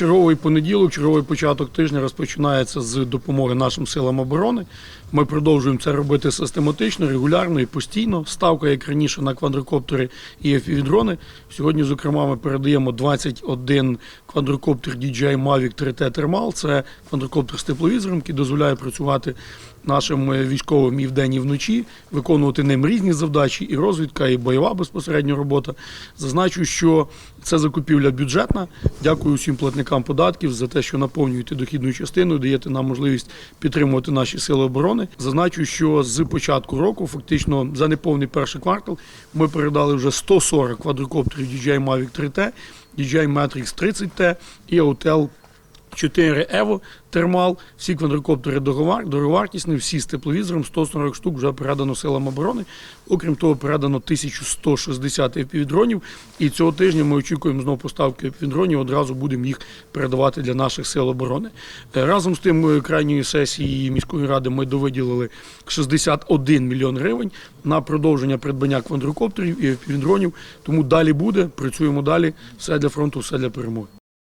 Черговий понеділок, черговий початок тижня розпочинається з допомоги нашим силам оборони. Ми продовжуємо це робити систематично, регулярно і постійно. Ставка, як раніше, на квадрокоптери і FPV-дрони. Сьогодні, зокрема, ми передаємо 21 квадрокоптер DJI Mavic 3T Thermal. Це квадрокоптер з тепловізором, який дозволяє працювати нашим е, військовим і вдень, і вночі, виконувати ним різні завдачі, і розвідка, і бойова безпосередньо робота. Зазначу, що це закупівля бюджетна. Дякую всім платникам податків за те, що наповнюєте дохідну частину, даєте нам можливість підтримувати наші сили оборони. Зазначу, що з початку року, фактично за неповний перший квартал, ми передали вже 140 квадрокоптерів DJI Mavic 3T, DJI Matrix 30T і Autel 4 Evo термал, всі квадрокоптери дороговартісні, всі з тепловізором, 140 штук вже передано силам оборони. Окрім того, передано 1160 FPV-дронів. І цього тижня ми очікуємо знову поставки FPV-дронів, одразу будемо їх передавати для наших сил оборони. Е, Разом з тим, е, крайньої сесії міської ради ми довиділили 61 мільйон гривень на продовження придбання квадрокоптерів і FPV-дронів. Тому далі буде, працюємо далі. Все для фронту, все для перемоги.